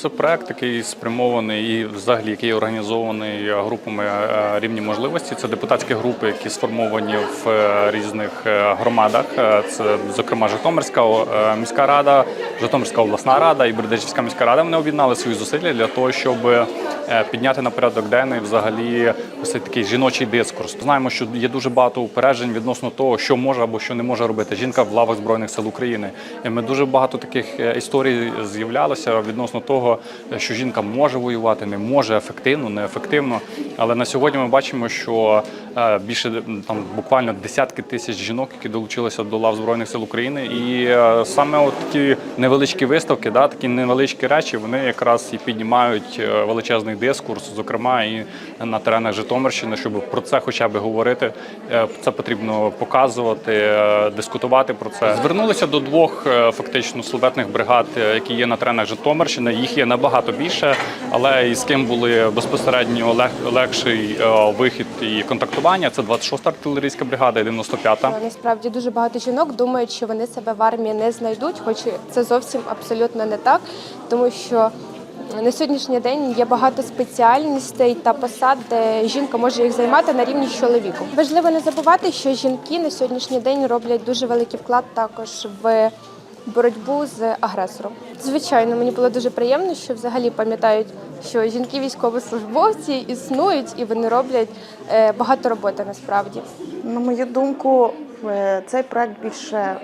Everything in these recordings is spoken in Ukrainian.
Це проект, який спрямований і взагалі який організований групами е, рівні можливості. Це депутатські групи, які сформовані в е, різних е, громадах. Е, Це, зокрема, Житомирська е, міська рада, Житомирська обласна рада і Бердичівська міська рада. Вони об'єднали свої зусилля для того, щоб е, підняти на порядок денний взагалі ось такий жіночий дискурс. Знаємо, що є дуже багато упереджень відносно того, що може або що не може робити жінка в лавах збройних сил України. Ми дуже багато таких е, історій з'являлося відносно того, що жінка може воювати, не може ефективно, неефективно. Але на сьогодні ми бачимо, що е, більше там буквально десятки тисяч жінок, які долучилися до лав збройних сил України, і е, саме от такі невеличкі виставки, да, такі невеличкі речі, вони якраз і піднімають е, величезний дискурс, зокрема і на теренах Житомирщини, щоб про це хоча б говорити. Е, Це потрібно показувати, дискутувати про це. Звернулися до двох фактично славетних бригад, які є на теренах Житомирщини. Їх є набагато більше, але і з ким були безпосередньо лег- легший вихід і контактування. Це 26-та артилерійська бригада і 95-та. Насправді дуже багато жінок думають, що вони себе в армії не знайдуть, хоч це зовсім абсолютно не так, тому що на сьогоднішній день є багато спеціальностей та посад, де жінка може їх займати на рівні з чоловіком. Важливо не забувати, що жінки на сьогоднішній день роблять дуже великий вклад також в боротьбу з агресором. Звичайно, мені було дуже приємно, що взагалі пам'ятають, що жінки військовослужбовці існують і вони роблять е, багато роботи насправді. На мою думку, е, цей проект більше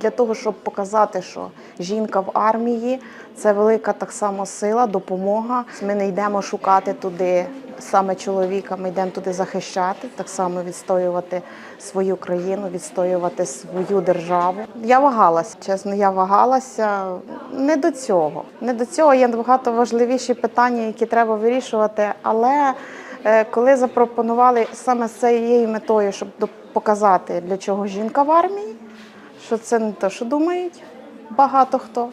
для того, щоб показати, що жінка в армії це велика так само сила, допомога. Ми не йдемо шукати туди саме чоловіка, ми йдемо туди захищати, так само відстоювати свою країну, відстоювати свою державу. Я вагалася, чесно, я вагалася не до цього. Не до цього є набагато важливіші питання, які треба вирішувати, але Е, Коли запропонували саме з цією метою, щоб показати, для чого жінка в армії, що це не те, що думають багато хто.